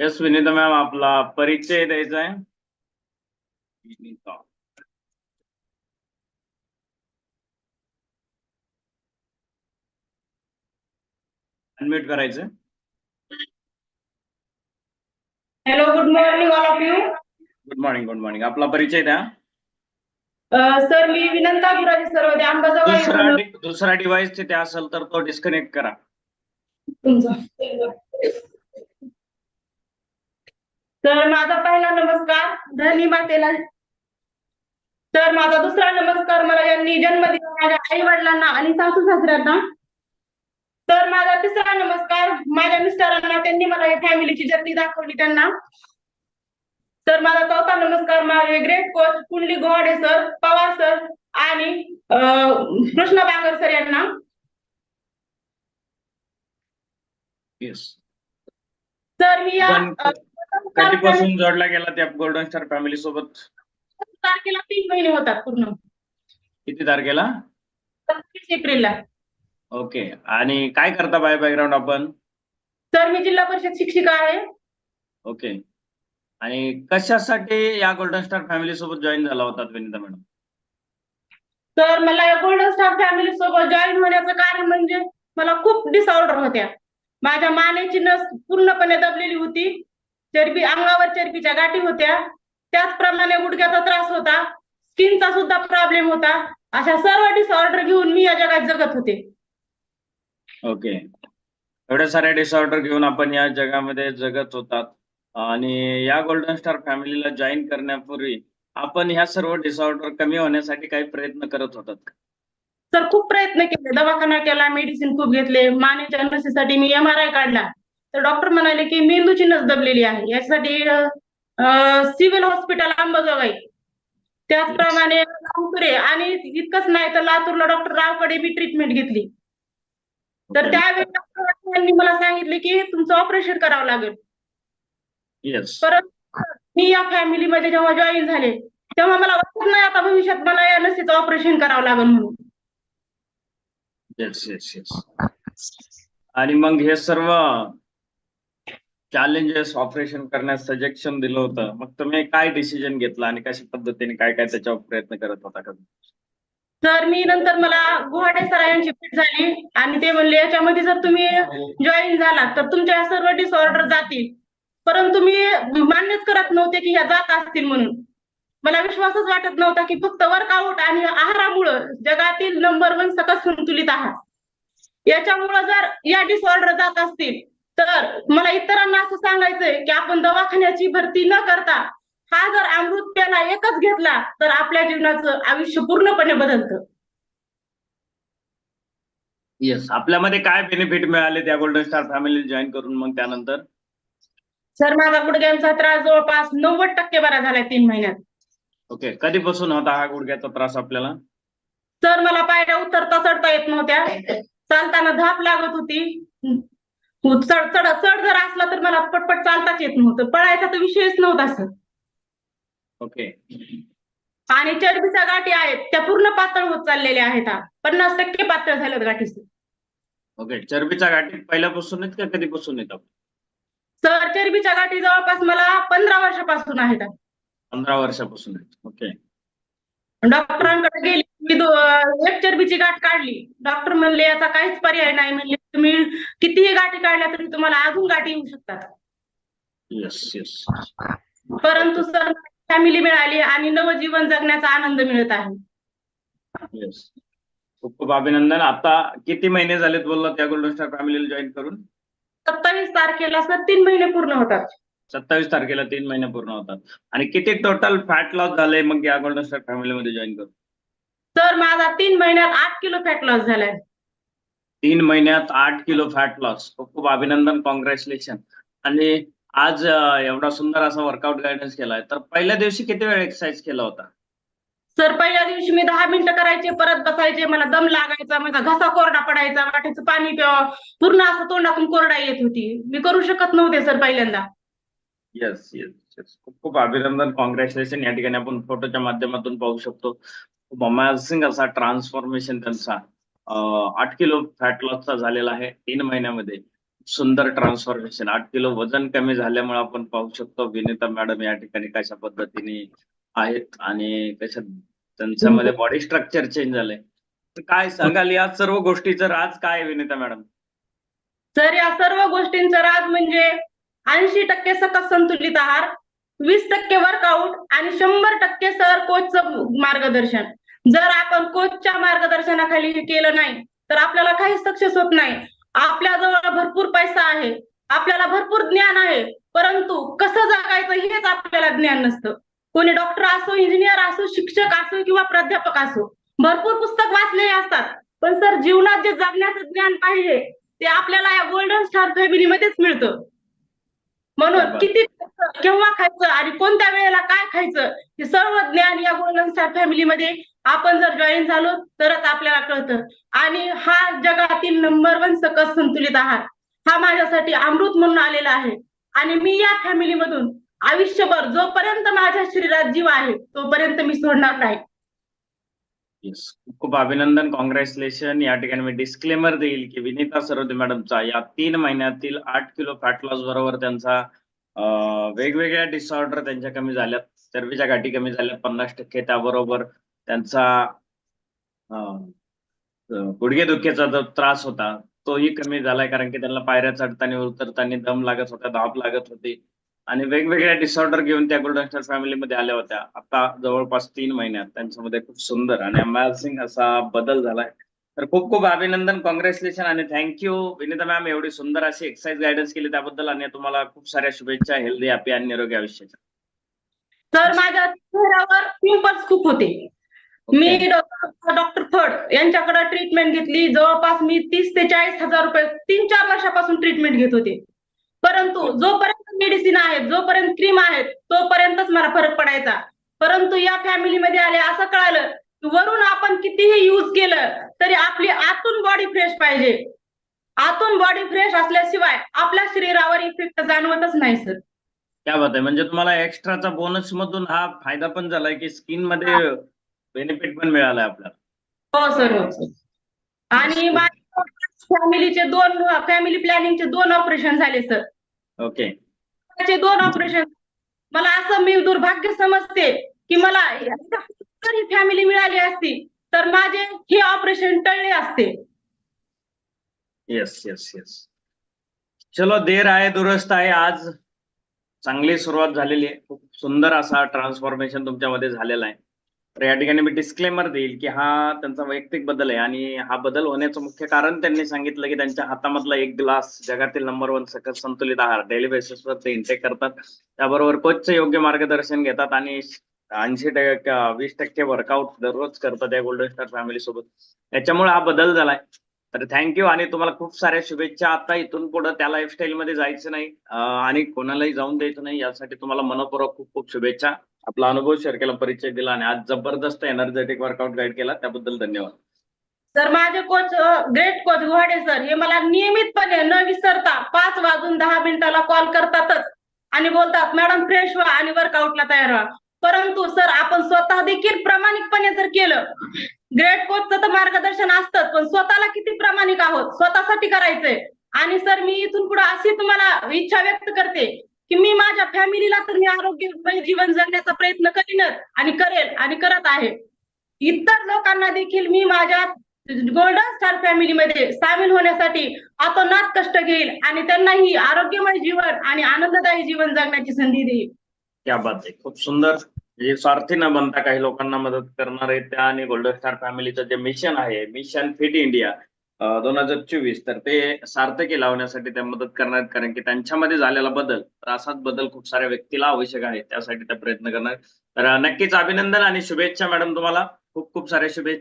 Yes Vinita ma'am आपला परिचय द्यायचा आहे. विनीता अनम्यूट करायचं. Hello good morning all of you good morning good morning आपला परिचय द्या. सर मी विनंता गुराजी अंबाजोगाई दुसरा इथून डि- दुसरा डिव्हाइस तिथे असेल तर तो डिस्कनेक्ट करा. तुमचा. तर माझा पहिला नमस्कार धनी मातेला. तर माझा दुसरा नमस्कार मला यांनी जन्म दिला माझ्या आई वडिलांना आणि सासू सासऱ्यांना. तर माझा तिसरा नमस्कार माझ्या मिस्टरांना त्यांनी मला या फॅमिलीची जर्नी दाखवली त्यांना. तर माझा चौथा नमस्कार माझे ग्रेट कोच कुंडली गोवाडे सर पवार सर आणि कृष्णा बांगर सर यांना. येस तर मी या कधीपासून जोडला गेला त्या गोल्डन स्टार फॅमिली सोबत? तारखेला तीन महिने होतात पूर्ण. किती तारखेला? एप्रिलला. ओके. आणि काय करता बाय बॅकग्राऊंड आपण? तर मी जिल्हा परिषद शिक्षिका आहे. ओके. आणि कशासाठी या गोल्डन स्टार फॅमिली सोबत जॉईन झाला होता विनीता मॅडम तर मला या गोल्डन स्टार फॅमिली सोबत जॉईन होण्याचं कारण म्हणजे मला खूप डिसऑर्डर होत्या. माझ्या मानेची नस पूर्णपणे दबलेली होती. चरबी अंगावर चरबीच्या गाठी होत्या. त्याचप्रमाणे गुडघ्याचा त्रास होता. स्किनचा सुद्धा प्रॉब्लेम होता. अशा सर्व डिसऑर्डर घेऊन मी या जगात जगत होते. ओके एवढ्या साऱ्या डिसऑर्डर घेऊन आपण या जगामध्ये जगत होतात. आणि या गोल्डन स्टार फॅमिलीला जॉईन करण्यापूर्वी आपण ह्या सर्व डिसऑर्डर कमी होण्यासाठी काही प्रयत्न करत होतात? तर खूप प्रयत्न केले. दवाखाना केला मेडिसिन खूप घेतले. मानेच्या नसेसाठी मी एम आर आय काढला. तर डॉक्टर म्हणाले की मेंदूची नस दबलेली आहे. यासाठी सिव्हिल हॉस्पिटल अंबाजोगाई. त्याचप्रमाणे रामपुरे आणि इतकंच नाही तर लातूरला डॉक्टर रावकडे मी ट्रीटमेंट घेतली. तर. त्यावेळी डॉक्टरांनी मला सांगितले की तुमचं ऑपरेशन करावं लागेल. परत मी या फॅमिलीमध्ये जेव्हा जॉईन झाले तेव्हा मला वाटत नाही आता भविष्यात मला या नसेचं ऑपरेशन करावं लागेल म्हणून. आणि मग हे सर्व चॅलेंजेस ऑपरेशन करण्यास सजेशन दिलं होतं. मग तुम्ही काय डिसिजन घेतला आणि कशा पद्धतीने काय काय त्याच्यावर प्रयत्न करत होता का? तर मी नंतर मला गुवाहाटी सरायांची भेट झाली आणि ते म्हणले याच्यामध्ये जर तुम्ही जॉईन झाला तर तुमच्या सर्व डिसऑर्डर जातील. परंतु मी मान्यच करत नव्हते की ह्या जात असतील म्हणून. मला विश्वासच वाटत नव्हता की फक्त वर्कआउट आणि आहारामुळं जगातील नंबर वन सकस संतुलित आहार. याच्यामुळं जर या डिसऑर्डर जात असतील तर मला इतरांना असं सांगायचंय की आपण दवाखान्याची भरती न करता हा जर अमृत प्याला एकच घेतला तर आपल्या जीवनाचं आयुष्य पूर्णपणे बदलतं. येस आपल्यामध्ये काय बेनिफिट मिळाले त्या गोल्डन स्टार फॅमिली जॉईन करून मग त्यानंतर? सर माझा गुडघ्यांचा त्रास जवळपास नव्वद टक्के बरा झालाय तीन महिन्यात. ओके कधीपासून होता हा गुडघ्याचा त्रास आपल्याला? सर मला पायऱ्या उतरता चढता येत नव्हत्या. चालताना धाप लागत होती. चढ चढ चढ जर असला तर मला पटपट चालताच येत नव्हतं. पळायचा तर विषयच नव्हता सर ओके आणि चरबीच्या गाठी आहेत त्या पूर्ण पातळ होत चाललेल्या आहेत हा. पन्नास टक्के पातळ झाल्यात गाठी सर ओके चरबीच्या गाठी पहिल्यापासून आहेत का कधीपासून येतात सर चरबीच्या गाठी जवळपास मला पंधरा वर्षापासून आहेत. पंधरा वर्षापासून आहेत. ओके डॉक्टरांकडे गेली मी एक चरबीची गाठ काढली. डॉक्टर म्हणले याचा काहीच पर्याय नाही. म्हणले तुम्ही कितीही गाठी काढल्या तरी तुम्हाला अजून गाठी येऊ शकतात. येस येस परंतु सर फॅमिली मिळाली आणि नवजीवन जगण्याचा आनंद मिळत आहे. येस खूप खूप अभिनंदन. आता किती महिने झालेत बोलला त्या गोल्डन स्टार फॅमिलीला जॉईन करून? सत्तावीस तारखेला सर तीन महिने पूर्ण होतात. सत्तावीस तारखेला तीन महिने पूर्ण होतात. आणि किती टोटल फॅट लॉस झाले मग या गोल्डन स्टार फॅमिलीमध्ये जॉईन करून? सर माझा तीन महिन्यात आठ किलो फॅट लॉस झालाय. तीन महिन्यात आठ किलो फॅट लॉस खूप खूप अभिनंदन कॉंग्रॅच्युलेशन आणि आज एवढा सुंदर असा वर्कआउट गायडन्स केलाय. तर पहिल्या दिवशी किती वेळ एक्सरसाइज केला होता? सर पहिल्या दिवशी मी दहा मिनिटं करायचे परत बसायचे मला दम लागायचा माझा घसा कोरडा पडायचा वाटायचं पाणी प्यावं पूर्ण असं तोंडातून कोरडा येत होती. मी करू शकत नव्हते सर पहिल्यांदा. येस येस येस खूप खूप अभिनंदन कॉंग्रॅच्युलेशन या ठिकाणी आपण फोटोच्या माध्यमातून पाहू शकतो. खूप अमेझिंग असा ट्रान्सफॉर्मेशन त्यांचा. आठ किलो फॅट लॉसचा झालेला आहे. तीन महिन्यामध्ये सुंदर ट्रान्सफॉर्मेशन आठ किलो वजन कमी झाल्यामुळे आपण पाहू शकतो विनीता मॅडम या ठिकाणी कशा पद्धतीने आहेत आणि कशा त्यांच्यामध्ये बॉडी स्ट्रक्चर चेंज झालंय. तर काय सांगाल या सर्व गोष्टीचं राज काय आहे विनीता मॅडम? तर या सर्व गोष्टींचा राज म्हणजे ऐंशी टक्के सकस संतुलित आहार वीस टक्के वर्कआउट आणि शंभर टक्के सर कोचचं मार्गदर्शन. जर आपण कोचच्या मार्गदर्शनाखाली केलं नाही तर आपल्याला काहीच सक्सेस होत नाही. आपल्याजवळ भरपूर पैसा आहे आपल्याला भरपूर ज्ञान आहे परंतु कसं जगायचं हेच आपल्याला ज्ञान नसतं. कोणी डॉक्टर असो इंजिनियर असो शिक्षक असो किंवा प्राध्यापक असो भरपूर पुस्तक वाचलेले असतात. पण सर जीवनात जे जगण्याचं ज्ञान पाहिजे ते आपल्याला या गोल्डन स्टार फॅमिलीमध्येच मिळतं. म्हणून. किती केव्हा खायचं आणि कोणत्या वेळेला काय खायचं हे सर्व ज्ञान या गोल्डन स्टार फॅमिलीमध्ये आपण जर जॉईन झालो तरच आपल्याला कळतं. आणि हा जगातील नंबर वन सकस संतुलित आहार हा माझ्यासाठी अमृत म्हणून आलेला आहे. आणि मी या फॅमिलीमधून आयुष्यभर जोपर्यंत माझ्या शरीरात जीव आहे तोपर्यंत मी सोडणार नाही. येस खूप खूप अभिनंदन कॉंग्रॅच्युलेशन या ठिकाणी मी डिस्क्लेमर देईल की विनीता सरोदे मॅडमचा या तीन महिन्यातील आठ किलो फॅट लॉस बरोबर त्यांचा वेगवेगळ्या डिसऑर्डर त्यांच्या कमी झाल्यात. चरबीच्या गाठी कमी झाल्यात. पन्नास टक्के त्याबरोबर त्यांचा गुडघेदुखेचा गुडघेदुखीचा जो त्रास होता तोही कमी झालाय. कारण की त्यांना पायऱ्या चढताना उतरताना दम लागत होता धाप लागत होती. आणि वेगवेगळ्या डिसऑर्डर घेऊन त्या गोल्डन फॅमिलीमध्ये आल्या होत्या. आता जवळपास तीन महिन्यात त्यांच्यामध्ये खूप सुंदर आणि अमेझिंग असा बदल झालाय. तर खूप खूप अभिनंदन कॉंग्रॅच्युलेशन आणि थँक्यू विनिता मॅम एवढी सुंदर अशी एक्सरसाइज गायडन्स केली त्याबद्दल आणि तुम्हाला खूप साऱ्या शुभेच्छा हेल्दी हॅपी आणि निरोगी आयुष्याच्या. तर माझ्या चेहऱ्यावर पिंपल्स खूप होते. मी डॉक्टर फड यांच्याकडे ट्रीटमेंट घेतली. जवळपास मी तीस ते चाळीस हजार रुपये तीन चार वर्षापासून ट्रीटमेंट घेत होते. परंतु जोपर्यंत मेडिसिन आहेत जोपर्यंत क्रीम आहेत तोपर्यंतच मला फरक पडायचा. परंतु या फॅमिलीमध्ये आले असं कळालं की वरून आपण कितीही युज केलं तरी आपली आतून बॉडी फ्रेश पाहिजे. आतून बॉडी फ्रेश असल्याशिवाय आपल्या शरीरावर इफेक्ट जाणवतच नाही सर क्या बात आहे. म्हणजे तुम्हाला एक्स्ट्राचा बोनस मधून हा फायदा पण झालाय की स्किनमध्ये बेनिफिट पण मिळालाय आपल्याला. हो सर हो. सर आणि फॅमिलीचे दोन फॅमिली प्लॅनिंगचे दोन ऑपरेशन झाले सर ओके दोन ऑपरेशन मला असं मी दुर्भाग्य समजते की मला जर ही फॅमिली मिळाली असती तर माझे हे ऑपरेशन टळले असते. येस येस येस चलो देर आहे दुरुस्त आहे. आज चांगली सुरुवात झालेली आहे. खूप सुंदर असा ट्रान्सफॉर्मेशन तुमच्यामध्ये झालेला आहे. तर या ठिकाणी मी डिस्क्लेमर देईल की हा त्यांचा वैयक्तिक बदल आहे आणि हा बदल होण्याचं मुख्य कारण त्यांनी सांगितलं की त्यांच्या हातामधला एक ग्लास जगातील नंबर वन सकस संतुलित आहार डेली बेसिसवर ते इंटेक करतात. त्याबरोबर कोचचे योग्य मार्गदर्शन घेतात आणि ऐंशी टक्के वीस टक्के वर्कआउट दररोज करतात या गोल्डन स्टार फॅमिली सोबत. त्याच्यामुळे हा बदल झालाय. तर थँक्यू आणि तुम्हाला खूप साऱ्या शुभेच्छा. आता इथून पुढे त्या लाईफस्टाईल मध्ये जायचं नाही. आणि कोणालाही जाऊन द्यायचं नाही. यासाठी तुम्हाला मनपूर्वक खूप खूप शुभेच्छा. आपला अनुभव शेअर केला परिचय दिला आणि आज जबरदस्त एनर्जेटिक वर्कआउट गाईड केला. त्याबद्दल धन्यवाद. तर माझे coach great coach Guhade sir हे मला नियमितपणे न विसरता पाच वाजून दहा मिनिटाला कॉल करतातच. आणि बोलतात मॅडम फ्रेश व्हा आणि वर्कआउटला तयार व्हा. परंतु सर आपण स्वतः देखील प्रामाणिकपणे जर केलं ग्रेट कोचचं तर मार्गदर्शन असतंच पण स्वतःला किती प्रामाणिक आहोत? स्वतःसाठी करायचंय. आणि सर मी इथून पुढे अशी तुम्हाला इच्छा व्यक्त करते की मी माझ्या फॅमिलीला तर मी आरोग्यमय जीवन जगण्याचा प्रयत्न करीनच आणि करेल आणि करत आहे. इतर लोकांना देखील मी माझ्या गोल्डन स्टार फॅमिलीमध्ये सामील होण्यासाठी अतोनात कष्ट घेईल आणि त्यांनाही आरोग्यमय जीवन आणि आनंददायी जीवन जगण्याची संधी देईल. क्या बात आहे खूप सुंदर जे स्वार्थी न बनता काही लोकांना मदत करणार आहे त्या आणि गोल्डन स्टार फॅमिलीचं जे मिशन आहे मिशन फिट इंडिया दोन हजार चोवीस तर ते सार्थकी लावण्यासाठी त्या मदत करणार आहेत. कारण की त्यांच्यामध्ये झालेला बदल तर असाच बदल खूप साऱ्या व्यक्तीला आवश्यक आहे त्यासाठी त्या प्रयत्न करणार तर नक्कीच अभिनंदन आणि शुभेच्छा मॅडम तुम्हाला. खूप खूप साऱ्या शुभेच्छा.